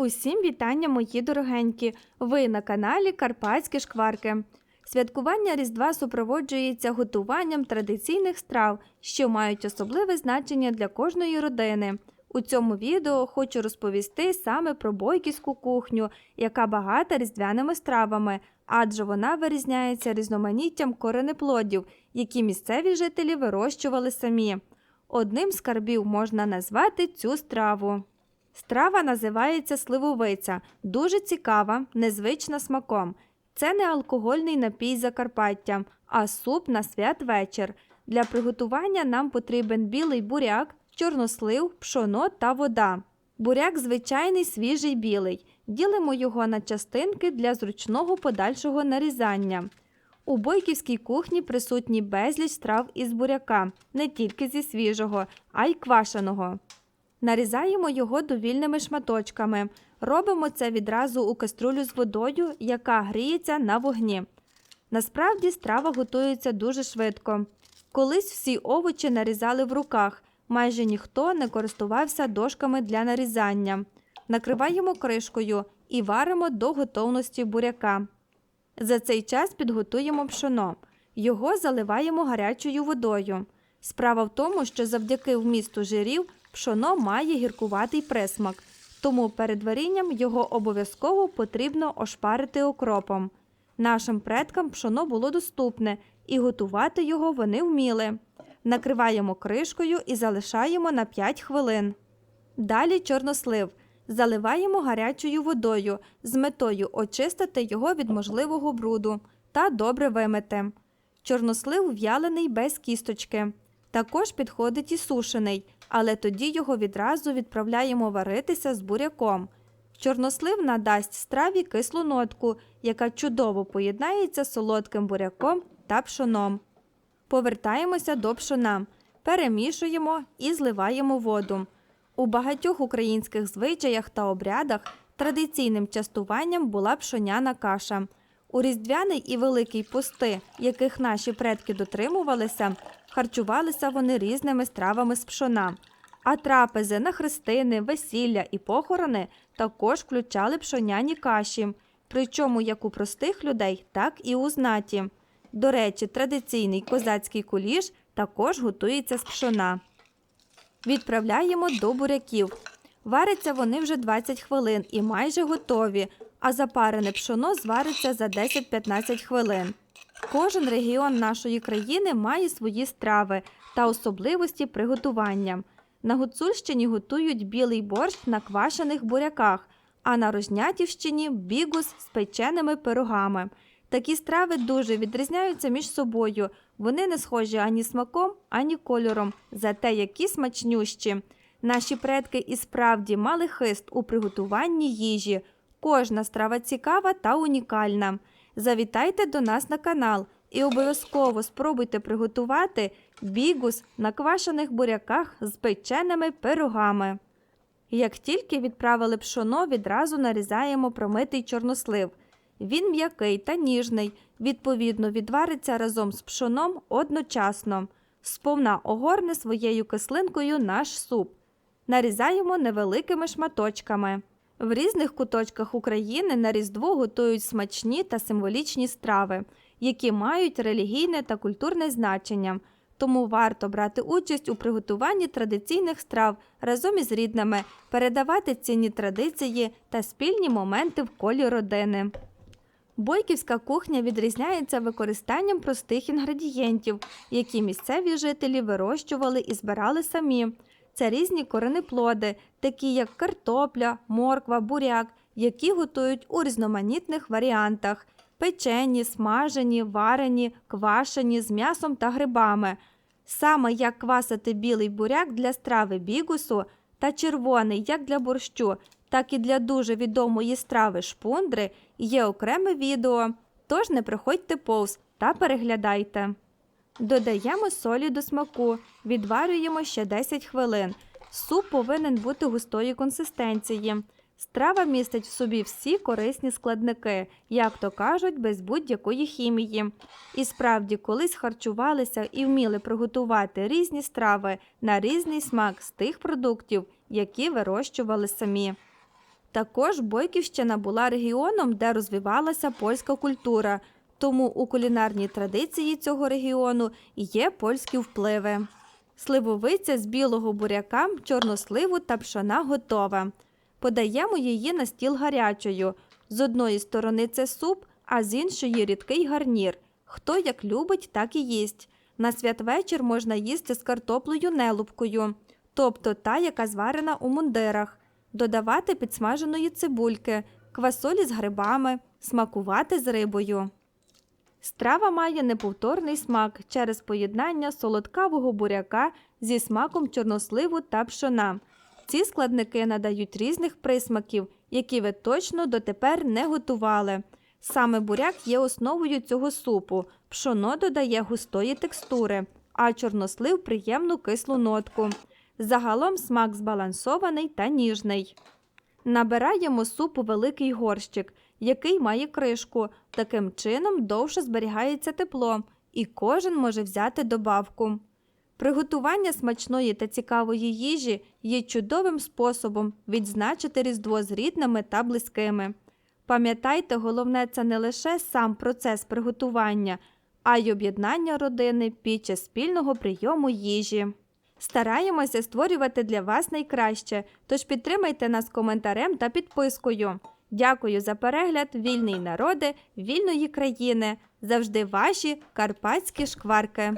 Усім вітання, мої дорогенькі! Ви на каналі Карпатські шкварки. Святкування Різдва супроводжується готуванням традиційних страв, що мають особливе значення для кожної родини. У цьому відео хочу розповісти саме про бойківську кухню, яка багата різдвяними стравами, адже вона вирізняється різноманіттям коренеплодів, які місцеві жителі вирощували самі. Одним з скарбів можна назвати цю страву. Страва називається сливовиця, дуже цікава, незвична смаком. Це не алкогольний напій Закарпаття, а суп на святвечір. Для приготування нам потрібен білий буряк, чорнослив, пшоно та вода. Буряк звичайний свіжий білий. Ділимо його на частинки для зручного подальшого нарізання. У бойківській кухні присутні безліч страв із буряка, не тільки зі свіжого, а й квашеного. Нарізаємо його довільними шматочками. Робимо це відразу у каструлю з водою, яка гріється на вогні. Насправді страва готується дуже швидко. Колись всі овочі нарізали в руках, майже ніхто не користувався дошками для нарізання. Накриваємо кришкою і варимо до готовності буряка. За цей час підготуємо пшоно. Його заливаємо гарячою водою. Справа в тому, що завдяки вмісту жирів пшоно має гіркуватий присмак, тому перед варінням його обов'язково потрібно ошпарити окропом. Нашим предкам пшоно було доступне, і готувати його вони вміли. Накриваємо кришкою і залишаємо на 5 хвилин. Далі чорнослив. Заливаємо гарячою водою з метою очистити його від можливого бруду та добре вимити. Чорнослив в'ялений без кісточки. Також підходить і сушений, але тоді його відразу відправляємо варитися з буряком. Чорнослив надасть страві кислу нотку, яка чудово поєднається з солодким буряком та пшоном. Повертаємося до пшона, перемішуємо і зливаємо воду. У багатьох українських звичаях та обрядах традиційним частуванням була пшоняна каша. У Різдвяний і Великий пости, яких наші предки дотримувалися, харчувалися вони різними стравами з пшона. А трапези на хрестини, весілля і похорони також включали пшоняні каші, причому як у простих людей, так і у знаті. До речі, традиційний козацький куліш також готується з пшона. Відправляємо до буряків. Варяться вони вже 20 хвилин і майже готові, а запарене пшоно звариться за 10-15 хвилин. Кожен регіон нашої країни має свої страви та особливості приготування. На Гуцульщині готують білий борщ на квашених буряках, а на Рожнятівщині бігус з печеними пирогами. Такі страви дуже відрізняються між собою. Вони не схожі ані смаком, ані кольором, зате які смачнющі. Наші предки і справді мали хист у приготуванні їжі. Кожна страва цікава та унікальна. Завітайте до нас на канал і обов'язково спробуйте приготувати бігус на квашених буряках з печеними пирогами. Як тільки відправили пшоно, відразу нарізаємо промитий чорнослив. Він м'який та ніжний, відповідно, відвариться разом з пшоном одночасно. Сповна огорне своєю кислинкою наш суп. Нарізаємо невеликими шматочками. В різних куточках України на Різдво готують смачні та символічні страви, які мають релігійне та культурне значення. Тому варто брати участь у приготуванні традиційних страв разом із рідними, передавати цінні традиції та спільні моменти в колі родини. Бойківська кухня відрізняється використанням простих інгредієнтів, які місцеві жителі вирощували і збирали самі. Це різні коренеплоди, такі як картопля, морква, буряк, які готують у різноманітних варіантах: печені, смажені, варені, квашені з м'ясом та грибами. Саме як квасити білий буряк для страви бігусу та червоний як для борщу, так і для дуже відомої страви шпундри є окреме відео. Тож не приходьте повз та переглядайте. Додаємо солі до смаку, відварюємо ще 10 хвилин. Суп повинен бути густої консистенції. Страва містить в собі всі корисні складники, як то кажуть, без будь-якої хімії. І справді, колись харчувалися і вміли приготувати різні страви на різний смак з тих продуктів, які вирощували самі. Також Бойківщина була регіоном, де розвивалася польська культура, тому у кулінарній традиції цього регіону є польські впливи. Сливовиця з білого буряка, чорносливу та пшона готова. Подаємо її на стіл гарячою. З одної сторони це суп, а з іншої рідкий гарнір. Хто як любить, так і їсть. На святвечір можна їсти з картоплею нелубкою, тобто та, яка зварена у мундирах, додавати підсмаженої цибульки, квасолі з грибами, смакувати з рибою. Страва має неповторний смак через поєднання солодкавого буряка зі смаком чорносливу та пшона. Ці складники надають різних присмаків, які ви точно дотепер не готували. Саме буряк є основою цього супу, пшоно додає густої текстури, а чорнослив приємну кислу нотку. Загалом смак збалансований та ніжний. Набираємо суп у великий горщик, який має кришку. Таким чином довше зберігається тепло, і кожен може взяти добавку. Приготування смачної та цікавої їжі є чудовим способом відзначити Різдво з рідними та близькими. Пам'ятайте, головне це не лише сам процес приготування, а й об'єднання родини під час спільного прийому їжі. Стараємося створювати для вас найкраще, тож підтримайте нас коментарем та підпискою. Дякую за перегляд, вільний народи, вільної країни. Завжди ваші карпатські шкварки.